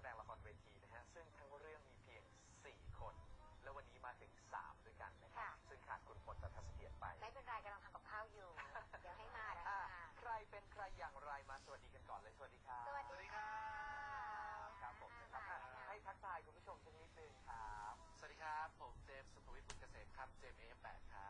แสดงละครเวทีนะฮะซึ่งทั้งเรื่องมีเพียง 4 คน แล้ววันนี้มาถึง 3 ด้วยกันนะครับ ค่ะ ซึ่งขาดคุณพลตัทศเสียรไป ไม่เป็นไรกำลังทำกับข้าวอยู่ เดี๋ยวให้มาแล้วค่ะ ใครเป็นใครอย่างไรมาสวัสดีกันก่อนเลยสวัสดีครับสวัสดีค่ะครับผมนะครับให้ทักทายคุณผู้ชมชนิดหนึ่งครับ สวัสดีครับ ผมเจมส์สุภวิทย์บุญเกษมครับ เจมส์เอแปดครับ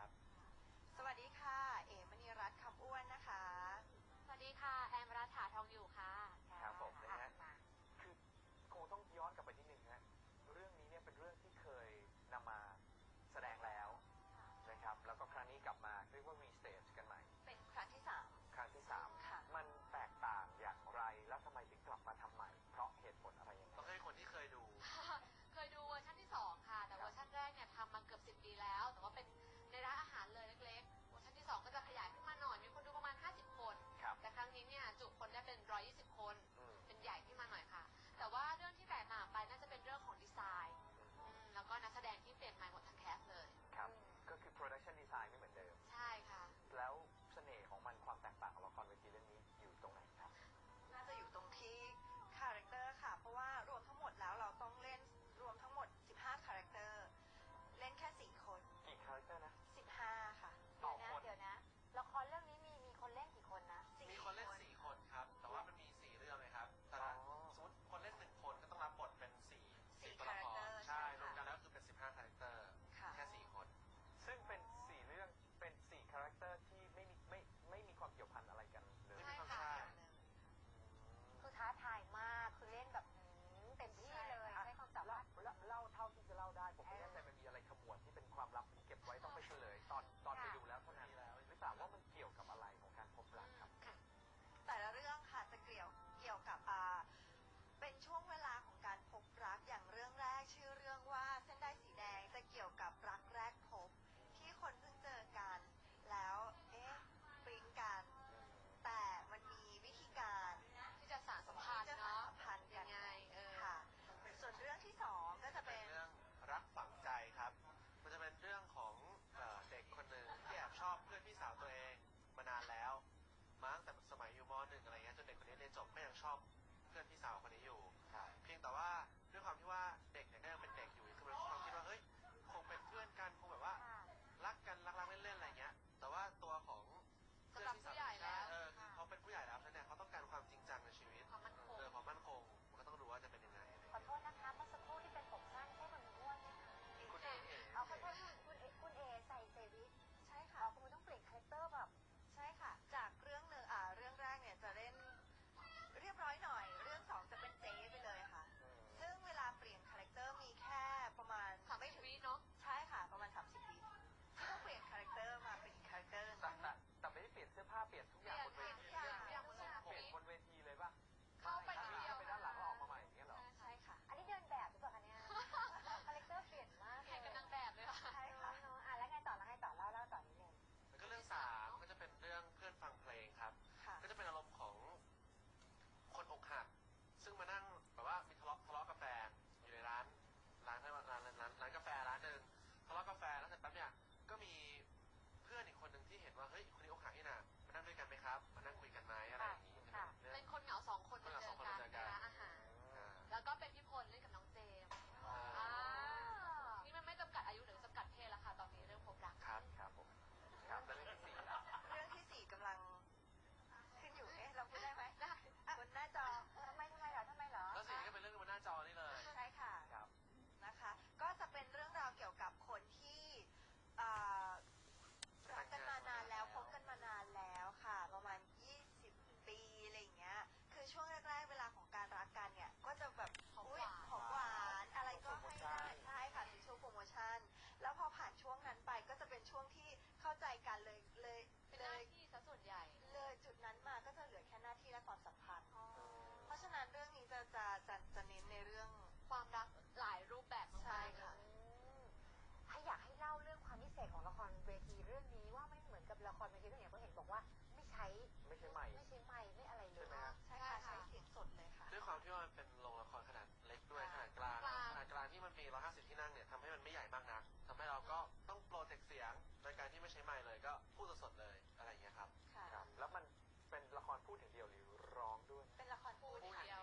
ษของละครเวทีเรื่องนี้ว่าไม่เหมือนกับละครเวทีเรื่องไหนเพราะเห็นบอกว่าไม่ใช้ไม่ใช่ใหม่ ไม่ใช้ไม้ไม่อะไรเลยใช่ไหมฮะ ใช่ค่ะใช้เสียงสดเลยค่ะ ด้วยความที่ว่ามันเป็นโรงละครขนาดเล็กด้วยขนาดกลางขนาดกลางที่มันมี 150 ที่นั่งเนี่ยทำให้มันไม่ใหญ่มากนักทำให้เราก็ต้องโปรเจกต์เสียงโดยการที่ไม่ใช้ไมค์เลยก็พูดสดเลยอะไรอย่างนี้ครับครับ แล้วมันเป็นละครพูดอย่งเดียวหรือร้องด้วยเป็นละครพูดเดียว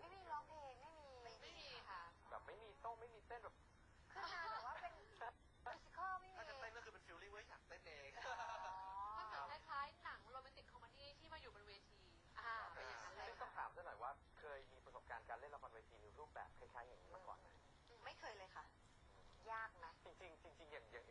ไม่มีร้องเพลงไม่มีไม่มีค่ะ แบบไม่มีโต้งไม่มีเต้นแบบ จริงจริงอย่างอย่าง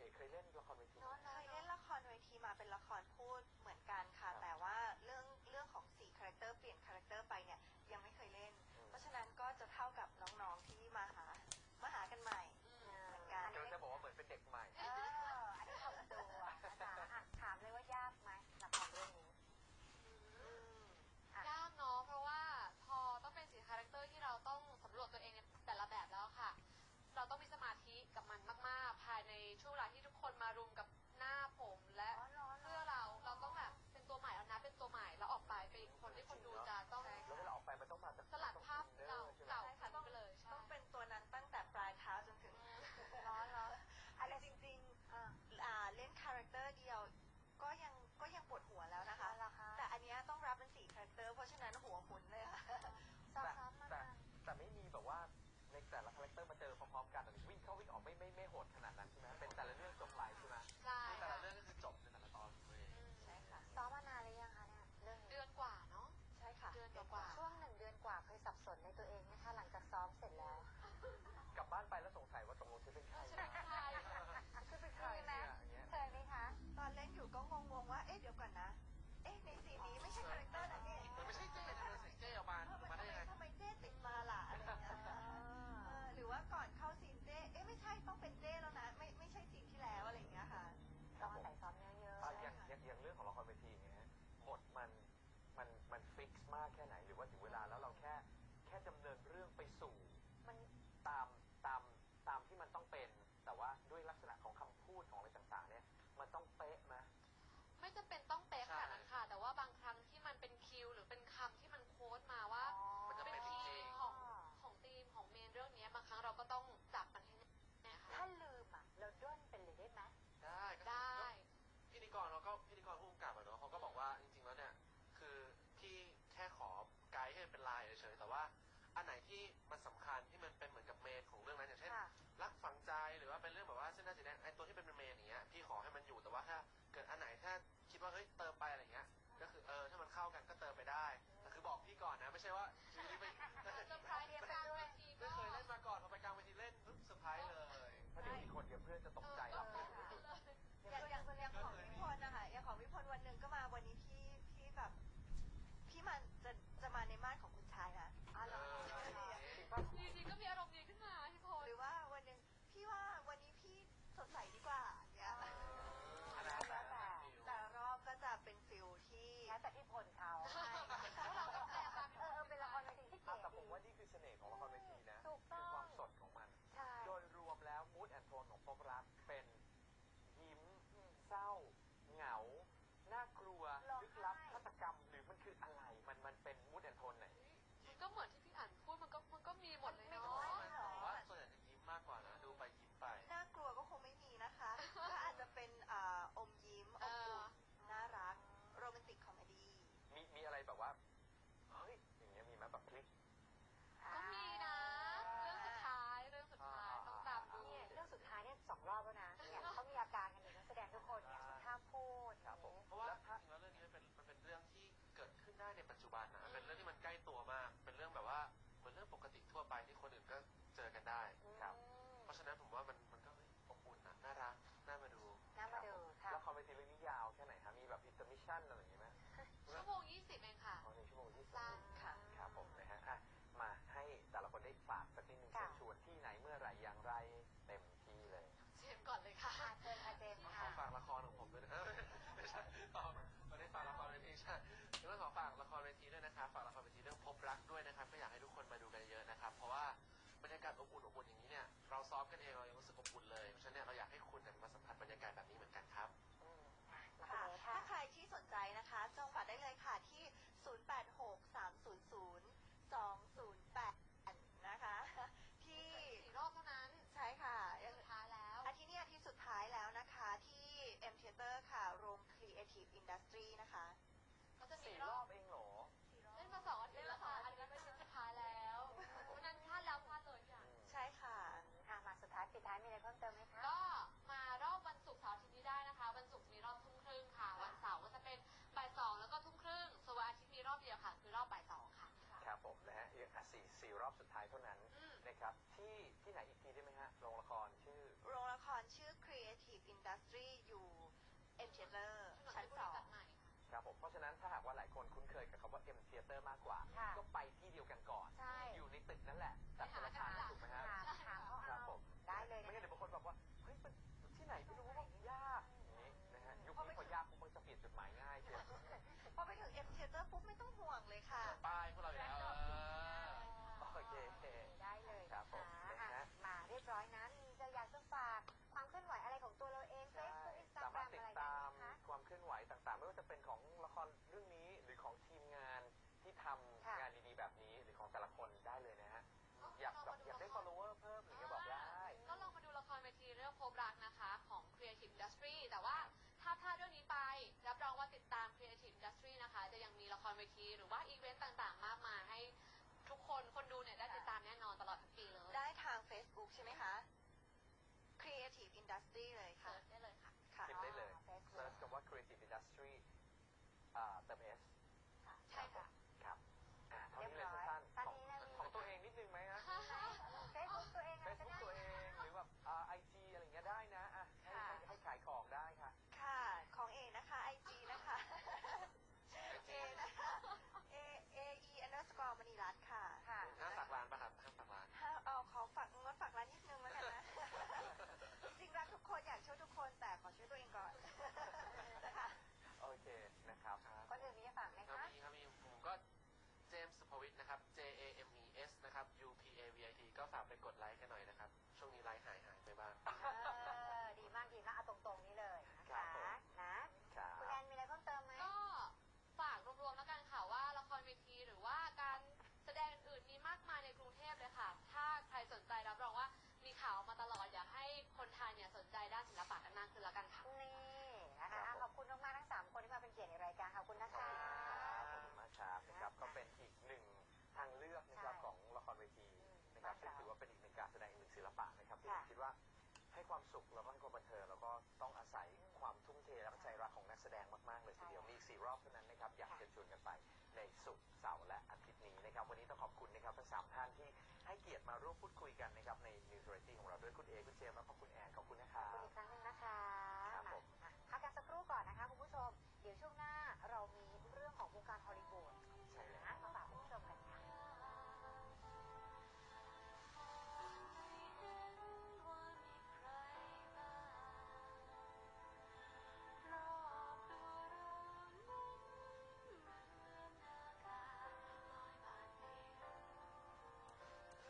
ุนเลยค่ะแต่แต่แต่ไม่มีแบบว่าในแต่ละคาแรคเตอร์มาเจอพร้อมๆกันหรือวิ่งเข้าวิ่งออกไม่ไม่ไม่โหดขนาดนั้นใช่ไหมเป็นแต่ละเรื่องจบไปใช่ไหมลายแต่ละเรื่องก็คือจบในแต่ละตอนใช่ค่ะ ซ้อมมานานหรือยังคะเนี่ยเรื่องนเดือนกว่าเนาะ ใช่ค่ะเดือนกว่า ช่วงหนึ่งเดือนกว่าเคยสับสนในตัวเองไหมคะหลังจากซ้อมเสร็จแล้ว ต้องเป็นเจ้แล้วนะไม่ไม่ใช่จริงที่แล้วอะไรอย่างเงี้ยค่ะต้องใส่ซ้อมเยอะๆอย่างอย่างอย่างเรื่องของละครเวทีอย่างเงี้ยฮะบทมันมันมันฟิกซ์มากแค่ไหนหรือว่าถึงเวลา ว่าเฮ้ยเติมไปอะไรเงี้ย ก็คือเออถ้ามันเข้ากันก็เติมไปได้แต่คือบอกพี่ก่อนนะ ไม่ใช่ว่าจีนี้ไปเซอร์ไพรส์เนี่ยไม่เคยเล่นมาก่อนพอไปกลางเวทีเล่นปุ๊บเซอร์ไพรส์เลย ถ้าเดี๋ยวมีคนเดี๋ยวเพื่อนจะตกใจ ศร้า เหงา น่ากลัว ลึกลับฆาตกรรม หรือมันคืออะไร มันมันเป็นมุดแอน บันนะเป็นเรื่องที่มันใกล้ตัวมาก เป็นเรื่องแบบว่าเหมือนเรื่องปกติทั่วไปที่คนอื่นก็เจอกันได้ ครับ เพราะฉะนั้นผมว่ามันมันก็อบอุ่นนะน่ารักน่ามาดู น่ามาดูค่ะ แล้วคอมเมดี้เรื่องนี้ยาวแค่ไหนฮะมีแบบอินเตอร์มิชชั่นอะไรอย่างเงี้ย อร์ค่ะ โรง Creative Industry นะคะก็จะมีรอบเองเหรอ เล่นมาสองอาทิตย์แล้วค่ะอันนี้เป็นชิ้นสุดท้ายแล้วนั้นพลาดแล้วพลาดเลยอย่าง ใช่ค่ะ อะมาสุดท้ายปิดท้ายมีอะไรเพิ่มเติมไหมคะ ก็มารอบวันศุกร์เสาร์อาทิตย์นี้ได้นะคะ วันศุกร์มีรอบทุ่มครึ่งค่ะ วันเสาร์ก็จะเป็นบ่ายสองแล้วก็ทุ่มครึ่งส่วนอาทิตย์มีรอบเดียวค่ะ คือรอบบ่ายสองค่ะ ครับผมนะฮะอีกอสี่สี่รอบสุดท้ายเท่านั้นอืม นะครับ ที่ที่ไหนอีกทีได้ไหมฮะโรงละครชื่อ โรงละครชื่อ Creative Industry รับผมเพราะฉะนั้นถ้าหากว่าหลายคนคุ้นเคยกับคำว่า M Theater มากกว่า ค่ะก็ไปที่เดียวกันก่อน ใช่ อยู่ในตึกนั่นแหละแต่คนละทางถูกไหมฮะถามถามเขาครับเอาผมได้เลยไม่นะงั้นเดี๋ยวบางคนบอกว่าเฮ้ยมันที่ไหนไม่รู้ว่ายากอย่างนี้นะฮะยุคนี้พอยากปุ๊บมันจะเปลี่ยนจดหมายง่ายเชียวพอไปถึง M Theater ปุ๊บไม่ต้องห่วงเลยค่ะ ป้ายพวกเราอยู่แล้วเออโอเค ได้เลยครับผมอะนะฮะมาเรียบร้อยนะมีจะอยากจะฝากความเคลื่อนไหวอะไรของตัวเราเองใช่ Facebook สามารถ Instagram ติดอะไรตามได้ไหมคะ ความเคลื่อนไหวต่างๆ ไม่ว่าจะเป็นของละครเรื่องนี้หรือของทีมงาน ที่ทำค่ะงานดีๆแบบนี้หรือของแต่ละคนได้เลยนะฮะอยากแบบอยากได้ follower เพิ่มหรือจะบอกได้ ก็ลองมาดูละครเวทีเรื่องพบรักนะคะ ของ Creative Industry แต่ว่าถ้าพลาดเรื่องนี้ไป รับรองว่าติดตาม Creative Industry นะคะ จะยังมีละครเวทีหรือว่าอีเวนต์ต่างๆ มากมายให้ทุกคนคนดูเนี่ยได้ติดตามแน่นอนตลอดทั้งปีเลยได้ทาง Facebook ใช่ไหมคะ Creative Industry เลยค่ะเสิร์ชได้เลยค่ะ ค่ะพิมพ์ได้เลยอ๋อ Facebook เซิร์ชคำว่า creative industry อ่าเติม S ก็ฝากไปกดไลค์ นะครับอืซึ่งมถือว่าเป็นอีกหนึ่งการแสดงอีกหนึ่งศิลปะนะครับที่ค่ะผมคิดว่าให้ความสุขแล้วก็ให้ความบันเทิงแล้วก็ต้องอาศัยความทุ่มเทและก็ใจรักของนักแสดงมากๆเลยทีเดียวมีอีกสี่รอบเท่านั้นนะครับอยากเชิญชวนกันไปในศุกร์เสาร์และอาทิตย์นี้นะครับวันนี้ต้องขอบคุณนะครับทั้งสามท่านที่ให้เกียรติมาร่วมพูดคุยกันนะครับใน News Variety ของเราด้วยคุณเอคุณเจมส์และก็คุณแอนขอบคุณนะครับ